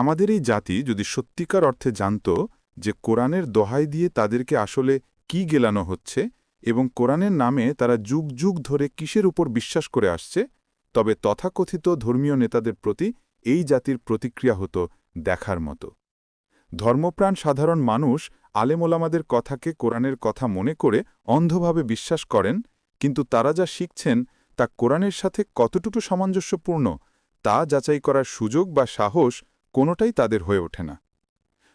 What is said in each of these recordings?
আমাদের এই জাতি যদি সত্যিকার অর্থে জানত যে কোরআনের দোহাই দিয়ে তাদেরকে আসলে কি গেলানো হচ্ছে এবং কোরআনের নামে তারা যুগ যুগ ধরে কিসের উপর বিশ্বাস করে আসছে, তবে তথাকথিত ধর্মীয় নেতাদের প্রতি এই জাতির প্রতিক্রিয়া হতো দেখার মতো। ধর্মপ্রাণ সাধারণ মানুষ আলেমোলামাদের কথাকে কোরআনের কথা মনে করে অন্ধভাবে বিশ্বাস করেন, কিন্তু তারা যা শিখছেন তা কোরআনের সাথে কতটুকু সামঞ্জস্যপূর্ণ তা যাচাই করার সুযোগ বা সাহস কোনোটাই তাদের হয়ে ওঠে না।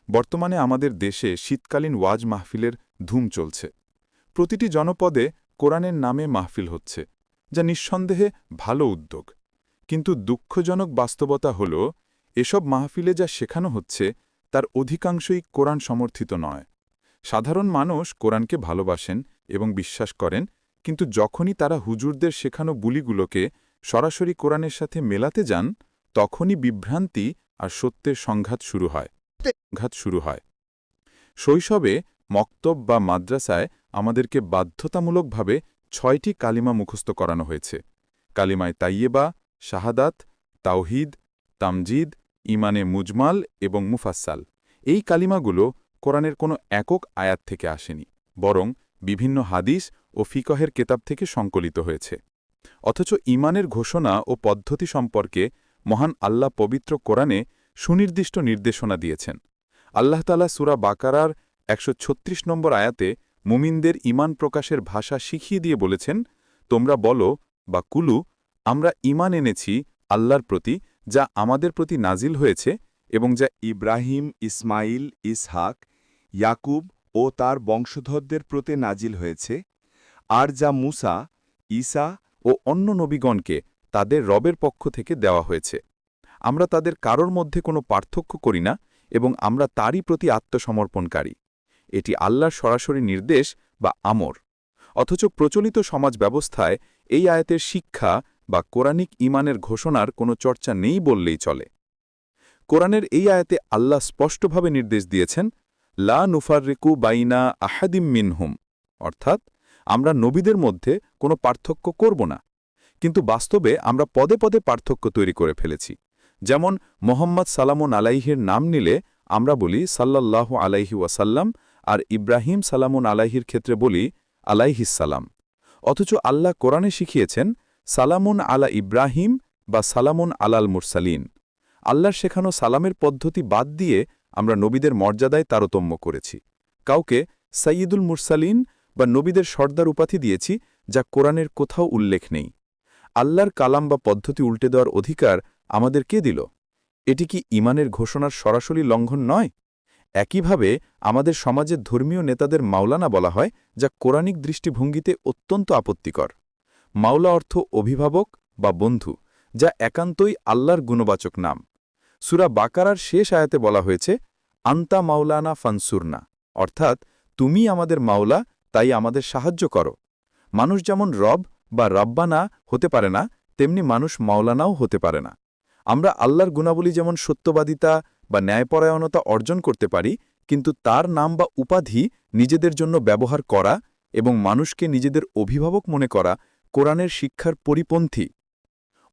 বর্তমানে আমাদের দেশে শীতকালীন ওয়াজ মাহফিলের ধুম চলছে। প্রতিটি জনপদে কোরআনের নামে মাহফিল হচ্ছে, যা নিঃসন্দেহে ভালো উদ্যোগ। কিন্তু দুঃখজনক বাস্তবতা হল, এসব মাহফিলে যা শেখানো হচ্ছে, তার অধিকাংশই কোরআন সমর্থিত নয়। সাধারণ মানুষ কোরআনকে ভালোবাসেন এবং বিশ্বাস করেন, কিন্তু যখনই তারা হুজুরদের শেখানো বুলিগুলোকে সরাসরি কোরআনের সাথে মেলাতে যান তখনই বিভ্রান্তি আর সত্যের সংঘাত শুরু হয়। সংঘাত শুরু হয়। শৈশবে মক্তব বা মাদ্রাসায় আমাদেরকে বাধ্যতামূলকভাবে ছয়টি কালিমা মুখস্থ করানো হয়েছে। কালিমায় তাইয়েবা, শাহাদাত, তাওহিদ, তামজিদ ইমানে মুজমাল এবং মুফাসাল এই কালিমাগুলো কোরআনের কোনো একক আয়াত থেকে আসেনি, বরং বিভিন্ন হাদিস ও ফিকহের কেতাব থেকে সংকলিত হয়েছে। অথচ ইমানের ঘোষণা ও পদ্ধতি সম্পর্কে মহান আল্লাহ পবিত্র কোরআনে সুনির্দিষ্ট নির্দেশনা দিয়েছেন। আল্লাহ তালা সুরা বাকারার একশো ছত্রিশ নম্বর আয়াতে মুমিনদের ইমান প্রকাশের ভাষা শিখিয়ে দিয়ে বলেছেন, তোমরা বলো বা কুলু, আমরা ইমান এনেছি আল্লাহর প্রতি, যা আমাদের প্রতি নাজিল হয়েছে এবং যা ইব্রাহিম, ইসমাইল, ইসহাক, ইয়াকুব ও তার বংশধরদের প্রতি নাজিল হয়েছে, আর যা মুসা, ঈসা ও অন্য নবীগণকে তাদের রবের পক্ষ থেকে দেওয়া হয়েছে। আমরা তাদের কারোর মধ্যে কোনো পার্থক্য করি না এবং আমরা তারই প্রতি আত্মসমর্পণকারী। এটি আল্লাহর সরাসরি নির্দেশ বা আমর। অথচ প্রচলিত সমাজ ব্যবস্থায় এই আয়াতের শিক্ষা বা কোরআনিক ইমানের ঘোষণার কোনো চর্চা নেই বললেই চলে। কোরআনের এই আয়াতে আল্লাহ স্পষ্টভাবে নির্দেশ দিয়েছেন, লা নুফাররিকু বাইনা আহাদিম মিনহুম। অর্থাৎ, আমরা নবীদের মধ্যে কোনো পার্থক্য করব না। কিন্তু বাস্তবে আমরা পদে পদে পার্থক্য তৈরি করে ফেলেছি। যেমন, মোহাম্মদ সালামুন আলাইহির নাম নিলে আমরা বলি সাল্লাল্লাহ আলাইহি ওয়াসাল্লাম, আর ইব্রাহিম সালামুন আলাইহির ক্ষেত্রে বলি আলাইহিসাল্লাম অথচ আল্লাহ কোরআনে শিখিয়েছেন, সালামুন আলা ইব্রাহিম বা সালামুন আলাল মুরসালিন। আল্লাহর শেখানো সালামের পদ্ধতি বাদ দিয়ে আমরা নবীদের মর্যাদায় তারতম্য করেছি। কাউকে সাইয়দুল মুরসালিন বা নবীদের সর্দার উপাধি দিয়েছি যা কোরআনের কোথাও উল্লেখ নেই। আল্লাহর কালাম বা পদ্ধতি উল্টে দেওয়ার অধিকার আমাদের কে দিল? এটি কি ইমানের ঘোষণার সরাসরি লঙ্ঘন নয়? একইভাবে আমাদের সমাজের ধর্মীয় নেতাদের মাওলানা বলা হয়, যা কোরআনিক দৃষ্টিভঙ্গিতে অত্যন্ত আপত্তিকর। মাওলা অর্থ অভিভাবক বা বন্ধু, যা একান্তই আল্লাহর গুণবাচক নাম। সুরা বাকারার শেষ আয়াতে বলা হয়েছে, আন্তা মাওলানা ফানসুরনা। অর্থাৎ, তুমি আমাদের মাওলা, তাই আমাদের সাহায্য করো। মানুষ যেমন রব বা রব্বানা হতে পারে না, তেমনি মানুষ মাওলানাও হতে পারে না। আমরা আল্লাহর গুণাবলী যেমন সত্যবাদিতা বা ন্যায়পরায়ণতা অর্জন করতে পারি, কিন্তু তার নাম বা উপাধি নিজেদের জন্য ব্যবহার করা এবং মানুষকে নিজেদের অভিভাবক মনে করা কোরআনের শিক্ষার পরিপন্থী।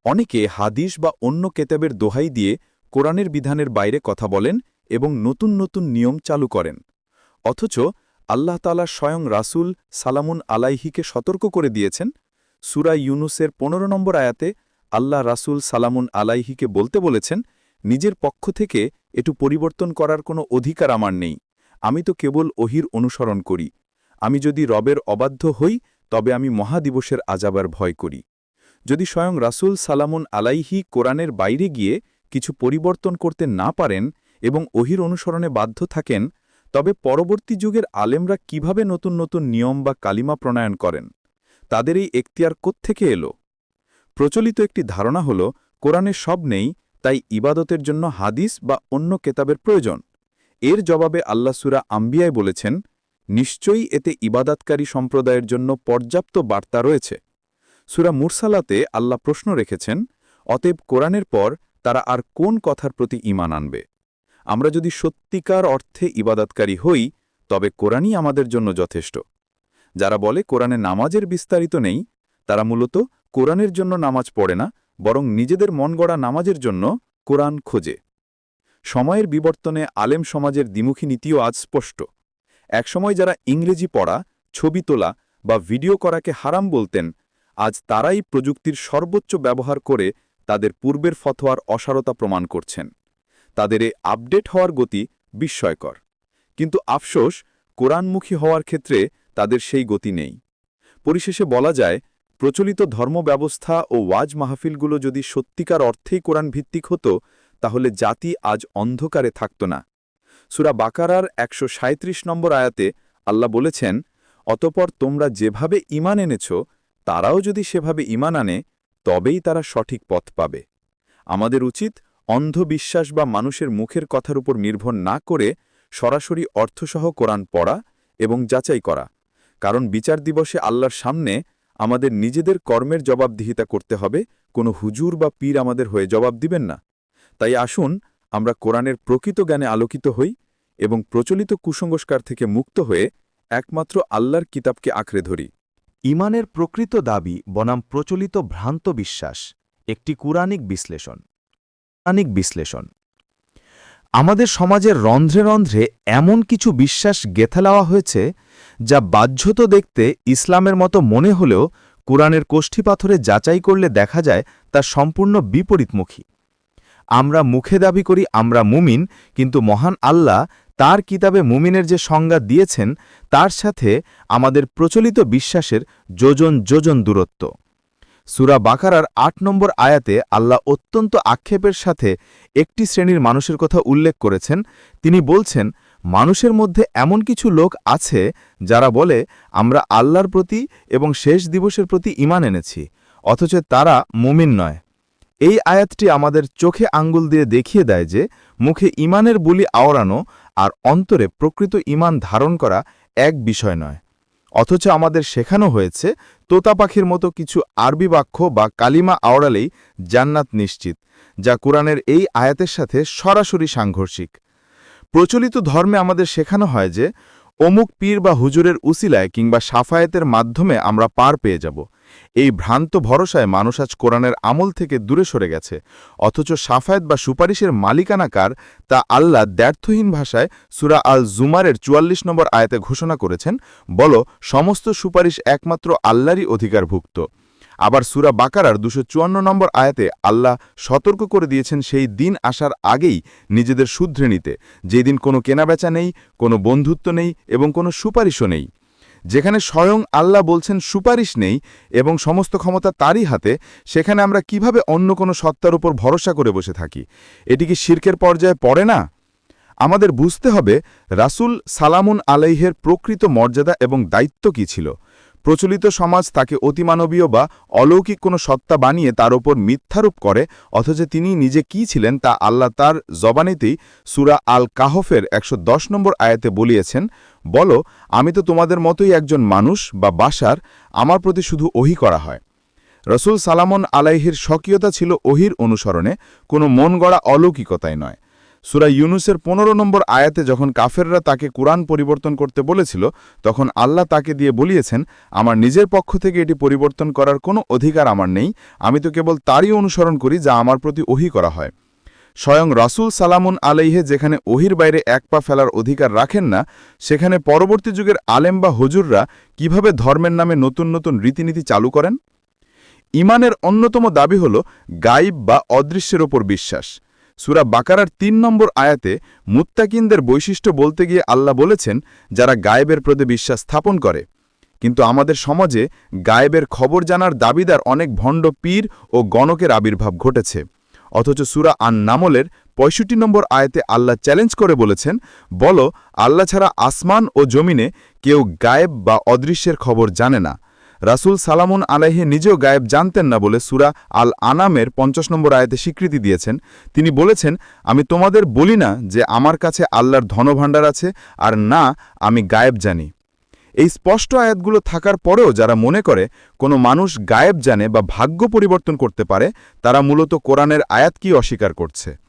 অনেকে হাদিস বা অন্য কেতাবের দোহাই দিয়ে কোরআনের বিধানের বাইরে কথা বলেন এবং নতুন নতুন নিয়ম চালু করেন। অথচ আল্লাহ তালা স্বয়ং রাসুল সালামুন আলাইহিকে সতর্ক করে দিয়েছেন সুরা ইউনুসের পনেরো নম্বর আয়াতে আল্লাহ রাসুল সালামুন আলাইহিকে বলতে বলেছেন, নিজের পক্ষ থেকে এটু পরিবর্তন করার কোনো অধিকার আমার নেই। আমি তো কেবল ওহির অনুসরণ করি। আমি যদি রবের অবাধ্য হই, তবে আমি মহাদিবসের আজাবার ভয় করি। যদি স্বয়ং রাসুল সালামুন আলাইহি কোরআনের বাইরে গিয়ে কিছু পরিবর্তন করতে না পারেন এবং ওহির অনুসরণে বাধ্য থাকেন, তবে পরবর্তী যুগের আলেমরা কীভাবে নতুন নতুন নিয়ম বা কালিমা প্রণয়ন করেন? তাদের এই এখতিয়ার থেকে এলো? প্রচলিত একটি ধারণা হল, কোরআনে সব নেই, তাই ইবাদতের জন্য হাদিস বা অন্য কেতাবের প্রয়োজন। এর জবাবে আল্লাহ সুরা আম্বিয়ায় বলেছেন, নিশ্চয়ই এতে ইবাদাতকারী সম্প্রদায়ের জন্য পর্যাপ্ত বার্তা রয়েছে। সুরা মুরসালাতে আল্লাহ প্রশ্ন রেখেছেন, অতএব কোরআনের পর তারা আর কোন কথার প্রতি ইমান আনবে? আমরা যদি সত্যিকার অর্থে ইবাদাতকারী হই, তবে কোরআনই আমাদের জন্য যথেষ্ট। যারা বলে কোরআনে নামাজের বিস্তারিত নেই, তারা মূলত কোরআনের জন্য নামাজ পড়ে না, বরং নিজেদের মন গড়া নামাজের জন্য কোরআন খোঁজে। সময়ের বিবর্তনে আলেম সমাজের দ্বিমুখী নীতিও আজ স্পষ্ট। একসময় যারা ইংরেজি পড়া, ছবি তোলা বা ভিডিও করাকে হারাম বলতেন, আজ তারাই প্রযুক্তির সর্বোচ্চ ব্যবহার করে তাদের পূর্বের ফতোয়ার অসারতা প্রমাণ করছেন। তাদের এ আপডেট হওয়ার গতি বিস্ময়কর। কিন্তু আফসোস, কোরআনমুখী হওয়ার ক্ষেত্রে তাদের সেই গতি নেই। পরিশেষে বলা যায়, প্রচলিত ধর্মব্যবস্থা ও ওয়াজ মাহফিলগুলো যদি সত্যিকার অর্থেই কোরআন ভিত্তিক হতো, তাহলে জাতি আজ অন্ধকারে থাকত না। সুরা বাকারার একশো নম্বর আয়াতে আল্লাহ বলেছেন, অতপর তোমরা যেভাবে ইমান এনেছ, তারাও যদি সেভাবে ইমান আনে, তবেই তারা সঠিক পথ পাবে। আমাদের উচিত অন্ধবিশ্বাস বা মানুষের মুখের কথার উপর নির্ভর না করে সরাসরি অর্থসহ কোরআন পড়া এবং যাচাই করা। কারণ বিচার দিবসে আল্লাহর সামনে আমাদের নিজেদের কর্মের জবাবদিহিতা করতে হবে, কোনো হুজুর বা পীর আমাদের হয়ে জবাব দিবেন না। তাই আসুন, আমরা কোরআনের প্রকৃত জ্ঞানে আলোকিত হই এবং প্রচলিত কুসংস্কার থেকে মুক্ত হয়ে একমাত্র আল্লাহর কিতাবকে আঁকড়ে ধরি। ইমানের প্রকৃত দাবি বনাম প্রচলিত ভ্রান্ত বিশ্বাস, একটি কুরানিক বিশ্লেষণ। কুরানিক বিশ্লেষণ। আমাদের সমাজের রন্ধ্রে রন্ধ্রে এমন কিছু বিশ্বাস গেথে নেওয়া হয়েছে, যা বাহ্যত দেখতে ইসলামের মতো মনে হলেও কুরআনের কোষ্ঠী পাথরে যাচাই করলে দেখা যায় তা সম্পূর্ণ বিপরীতমুখী। আমরা মুখে দাবি করি আমরা মুমিন, কিন্তু মহান আল্লাহ তার কিতাবে মুমিনের যে সংজ্ঞা দিয়েছেন, তার সাথে আমাদের প্রচলিত বিশ্বাসের যোজন যোজন দূরত্ব। সুরা বাকারার আট নম্বর আয়াতে আল্লাহ অত্যন্ত আক্ষেপের সাথে একটি শ্রেণির মানুষের কথা উল্লেখ করেছেন। তিনি বলছেন, মানুষের মধ্যে এমন কিছু লোক আছে যারা বলে, আমরা আল্লাহর প্রতি এবং শেষ দিবসের প্রতি ইমান এনেছি, অথচ তারা মুমিন নয় এই আয়াতটি আমাদের চোখে আঙ্গুল দিয়ে দেখিয়ে দেয় যে, মুখে ইমানের বুলি আওড়ানো আর অন্তরে প্রকৃত ইমান ধারণ করা এক বিষয় নয়। অথচ আমাদের শেখানো হয়েছে, তোতা পাখির মতো কিছু আরবি বাক্য বা কালিমা আওড়ালেই জান্নাত নিশ্চিত, যা কোরআনের এই আয়াতের সাথে সরাসরি সাংঘর্ষিক। প্রচলিত ধর্মে আমাদের শেখানো হয় যে অমুক পীর বা হুজুরের উসিলায় কিংবা সাফায়েতের মাধ্যমে আমরা পার পেয়ে যাব। এই ভ্রান্ত ভরসায় মানুষ আজ কোরআনের আমল থেকে দূরে সরে গেছে। অথচ সাফায়েত বা সুপারিশের মালিকানাকার তা আল্লাহ দ্ব্যর্থহীন ভাষায় সুরা আল জুমারের চুয়াল্লিশ নম্বর আয়াতে ঘোষণা করেছেন, বল, সমস্ত সুপারিশ একমাত্র আল্লাহরই অধিকারভুক্ত। আবার সুরা বাকারার দুশো নম্বর আয়াতে আল্লাহ সতর্ক করে দিয়েছেন সেই দিন আসার আগেই নিজেদের শুধরে নিতে। যেদিন কোনো কেনাবেচা নেই, কোনো বন্ধুত্ব নেই এবং কোনো সুপারিশও নেই। যেখানে স্বয়ং আল্লাহ বলছেন সুপারিশ নেই এবং সমস্ত ক্ষমতা তারই হাতে, সেখানে আমরা কীভাবে অন্য কোনো সত্তার উপর ভরসা করে বসে থাকি? এটি কি শির্কের পর্যায়ে পড়ে না? আমাদের বুঝতে হবে রাসুল সালামুন আলাইহের প্রকৃত মর্যাদা এবং দায়িত্ব কী ছিল। প্রচলিত সমাজ তাকে অতিমানবীয় বা অলৌকিক কোনো সত্তা বানিয়ে তার ওপর মিথ্যারূপ করে, অথচ তিনি নিজে কি ছিলেন তা আল্লাহ তার জবানিতেই সুরা আল কাহফের একশো দশ নম্বর আয়াতে বলিয়েছেন, বলো, আমি তো তোমাদের মতোই একজন মানুষ বা বাসার, আমার প্রতি শুধু ওহি করা হয়। রসুল সালামন আলাইহির স্বকীয়তা ছিল ওহির অনুসরণে, কোনো মন গড়া অলৌকিকতাই নয়। সুরা ইউনুসের পনেরো নম্বর আয়াতে যখন কাফেররা তাকে কুরআন পরিবর্তন করতে বলেছিল, তখন আল্লাহ তাকে দিয়ে বলিয়েছেন, আমার নিজের পক্ষ থেকে এটি পরিবর্তন করার কোনো অধিকার আমার নেই, আমি তো কেবল তারই অনুসরণ করি যা আমার প্রতি ওহি করা হয়। স্বয়ং রাসুল সালামুন আলাইহে যেখানে ওহির বাইরে এক পা ফেলার অধিকার রাখেন না, সেখানে পরবর্তী যুগের আলেম বা হজুররা কীভাবে ধর্মের নামে নতুন নতুন রীতিনীতি চালু করেন? ইমানের অন্যতম দাবি হল, গাইব বা অদৃশ্যের ওপর বিশ্বাস। সুরা বাকারার তিন নম্বর আয়াতে মুত্তাকিনদের বৈশিষ্ট্য বলতে গিয়ে আল্লাহ বলেছেন, যারা গায়েবের প্রতি বিশ্বাস স্থাপন করে। কিন্তু আমাদের সমাজে গায়েবের খবর জানার দাবিদার অনেক ভণ্ড পীর ও গণকের আবির্ভাব ঘটেছে। অথচ সুরা আন নামলের পঁয়ষট্টি নম্বর আয়াতে আল্লাহ চ্যালেঞ্জ করে বলেছেন, বলো, আল্লাহ ছাড়া আসমান ও জমিনে কেউ গায়েব বা অদৃশ্যের খবর জানে না। রাসুল সালামুন আলাইহে নিজেও গায়েব জানতেন না বলে সুরা আল আনামের পঞ্চাশ নম্বর আয়াতে স্বীকৃতি দিয়েছেন। তিনি বলেছেন, আমি তোমাদের বলি না যে আমার কাছে আল্লাহর ধনভাণ্ডার আছে আর না, আমি গায়েব জানি। এই স্পষ্ট আয়াতগুলো থাকার পরেও যারা মনে করে, কোনো মানুষ গায়েব জানে বা ভাগ্য পরিবর্তন করতে পারে, তারা মূলত কোরআনের আয়াত কি অস্বীকার করছে।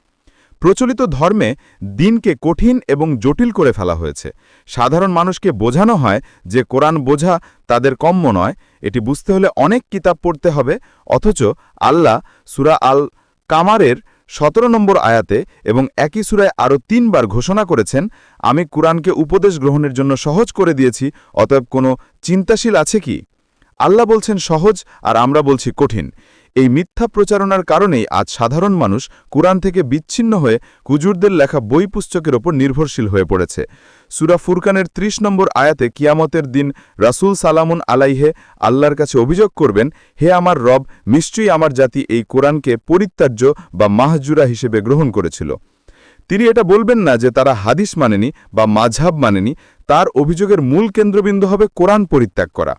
প্রচলিত ধর্মে দিনকে কঠিন এবং জটিল করে ফেলা হয়েছে। সাধারণ মানুষকে বোঝানো হয় যে কোরআন বোঝা তাদের কম্য নয়। এটি বুঝতে হলে অনেক কিতাব পড়তে হবে, অথচ আল্লাহ সুরা আল কামারের সতেরো নম্বর আয়াতে এবং একই সুরায় আরও তিনবার ঘোষণা করেছেন, আমি কুরআনকে উপদেশ গ্রহণের জন্য সহজ করে দিয়েছি, অতএব কোনো চিন্তাশীল আছে কি? আল্লাহ বলছেন সহজ আর আমরা বলছি কঠিন। এই মিথ্যা প্রচারণার কারণেই আজ সাধারণ মানুষ কুরআন থেকে বিচ্ছিন্ন হয়ে কুজুরদের লেখা বই পুস্তকের ওপর নির্ভরশীল হয়ে পড়েছে। সুরা ফুরকানের ৩০ নম্বর আয়াতে কিয়ামতের দিন রাসূল সালামুন আলাইহে আল্লাহর কাছে অভিযোগ করবেন, হে আমার রব, নিশ্চয়ই আমার জাতি এই কোরআনকে পরিত্যাজ্য বা মাহজুরা হিসেবে গ্রহণ করেছিল। তিনি এটা বলবেন না যে তারা হাদিস মানেনি বা মাঝহাব মানেনি, তার অভিযোগের মূল কেন্দ্রবিন্দু হবে কোরআন পরিত্যাগ করা।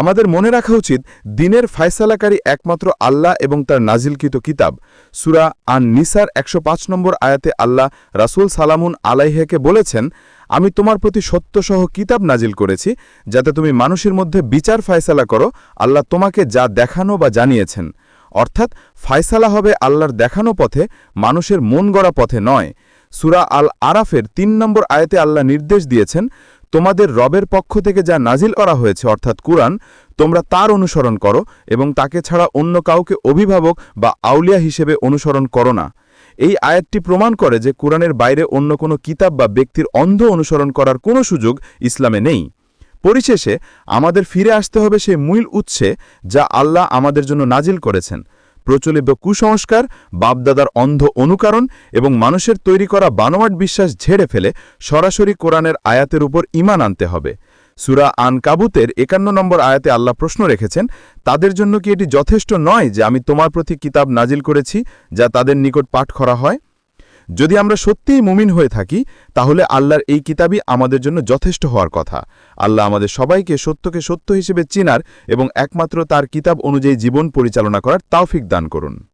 আমাদের মনে রাখা উচিত, দিনের ফায়সালাকারী একমাত্র আল্লাহ এবং তার নাজিলকৃত কিতাব। সুরা আন নিসার একশো পাঁচ নম্বর আয়াতে আল্লাহ রাসূল সালামুন আলাইহেকে বলেছেন, আমি তোমার প্রতি সত্যসহ কিতাব নাজিল করেছি, যাতে তুমি মানুষের মধ্যে বিচার ফায়সালা করো, আল্লাহ তোমাকে যা দেখানো বা জানিয়েছেন। অর্থাৎ, ফায়সালা হবে আল্লাহর দেখানো পথে, মানুষের মন গড়া পথে নয়। সুরা আল আরাফের তিন নম্বর আয়াতে আল্লাহ নির্দেশ দিয়েছেন তোমাদের রবের পক্ষ থেকে যা নাজিল করা হয়েছে, অর্থাৎ কুরআন, তোমরা তার অনুসরণ করো এবং তাকে ছাড়া অন্য কাউকে অভিভাবক বা আউলিয়া হিসেবে অনুসরণ করো না। এই আয়াতটি প্রমাণ করে যে কোরআনের বাইরে অন্য কোনো কিতাব বা ব্যক্তির অন্ধ অনুসরণ করার কোনো সুযোগ ইসলামে নেই। পরিশেষে, আমাদের ফিরে আসতে হবে সেই মূল উৎসে যা আল্লাহ আমাদের জন্য নাজিল করেছেন। প্রচলিত কুসংস্কার, বাপদাদার অন্ধ অনুকরণ এবং মানুষের তৈরি করা বানোয়াট বিশ্বাস ঝেড়ে ফেলে সরাসরি কোরআনের আয়াতের উপর ইমান আনতে হবে। সুরা আন কাবুতের একান্ন নম্বর আয়াতে আল্লাহ প্রশ্ন রেখেছেন, তাদের জন্য কি এটি যথেষ্ট নয় যে আমি তোমার প্রতি কিতাব নাজিল করেছি, যা তাদের নিকট পাঠ করা হয়? যদি আমরা সত্যিই মুমিন হয়ে থাকি, তাহলে আল্লাহর এই কিতাবই আমাদের জন্য যথেষ্ট হওয়ার কথা। আল্লাহ আমাদের সবাইকে সত্যকে সত্য হিসেবে চিনার এবং একমাত্র তার কিতাব অনুযায়ী জীবন পরিচালনা করার তাওফিক দান করুন।